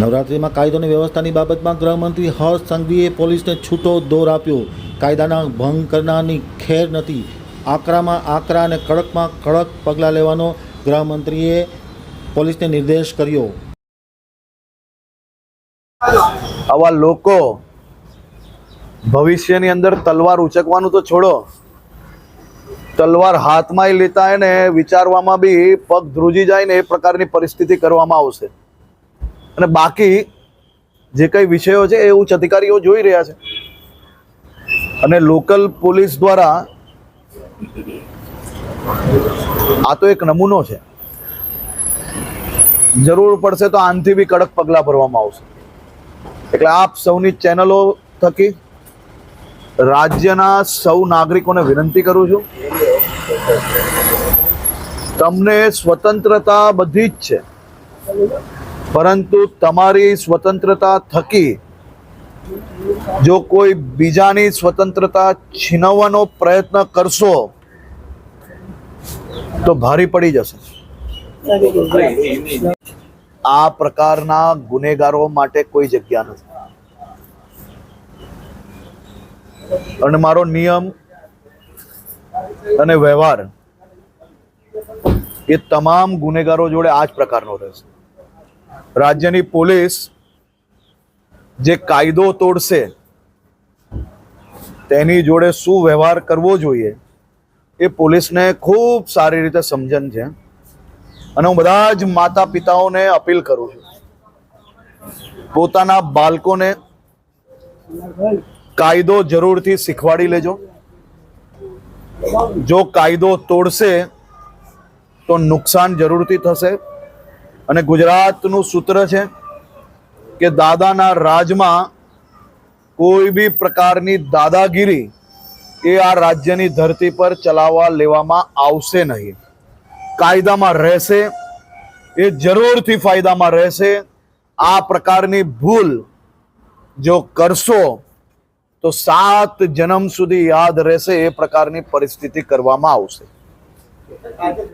નવરાત્રિમાં કાયદો અને વ્યવસ્થાની બાબતમાં ગૃહમંત્રી હર્ષ સંઘવીએ પોલીસને છૂટો દોર આપ્યો. કાયદાના ભંગ કરનારની ખેર નથી. આકરામાં આકરા અને કડકમાં કડક પગલાં લેવાનો ગૃહમંત્રીએ પોલીસને નિર્દેશ કર્યો. આવા લોકો ભવિષ્યની અંદર તલવાર ઉચકવાનું તો છોડો. તલવાર હાથમાં લેતા હોય ને વિચારવામાં બી પગ ધ્રુજી જાય ને એ પ્રકારની પરિસ્થિતિ કરવામાં આવશે. અને બાકી જે કઈ વિષયો છે એ ઉચ્ચ અધિકારીઓ જોઈ રહ્યા છે. અને લોકલ પોલીસ દ્વારા આ તો એક નમૂનો છે. જરૂર પડશે તો આનથી બી કડક પગલાં ભરવામાં આવશે. એટલે આપ સૌની ચેનલો થકી રાજ્યના સૌ નાગરિકોને વિનંતી કરું છું. તમને સ્વતંત્રતા બધી જ છે. પરંતુ તમારી સ્વતંત્રતા થકી જો કોઈ બીજાની સ્વતંત્રતા છીનવવાનો પ્રયત્ન કરશો, તો ભારી પડી જશે. આ પ્રકારના ગુનેગારો માટે કોઈ જગ્યા નથી. અને મારો નિયમ અને વ્યવહાર એ તમામ ગુનેગારો જોડે આ જ પ્રકારનો રહેશે. રાજ્યની પોલીસ જે કાયદો તોડશે, તેની જોડે શું વ્યવહાર કરવો જોઈએ, એ પોલીસને ખૂબ સારી રીતે સમજણ છે. અને હું બધા જ માતા પિતાઓને અપીલ કરું છું, પોતાના બાળકોને કાયદો જરૂરથી શીખવાડી લેજો. જો કાયદો તોડશે, તો નુકસાન જરૂરથી થશે. અને ગુજરાતનું સૂત્ર છે કે દાદાના રાજમાં કોઈ બી પ્રકારની દાદાગીરી એ આ રાજ્યની ધરતી પર ચલાવવા લેવામાં આવશે નહીં. કાયદામાં રહેશે, એ જરૂરથી ફાયદામાં રહેશે. આ પ્રકારની ભૂલ જો કરશો, તો સાત જન્મ સુધી યાદ રહેશે, એ પ્રકારની પરિસ્થિતિ કરવામાં આવશે.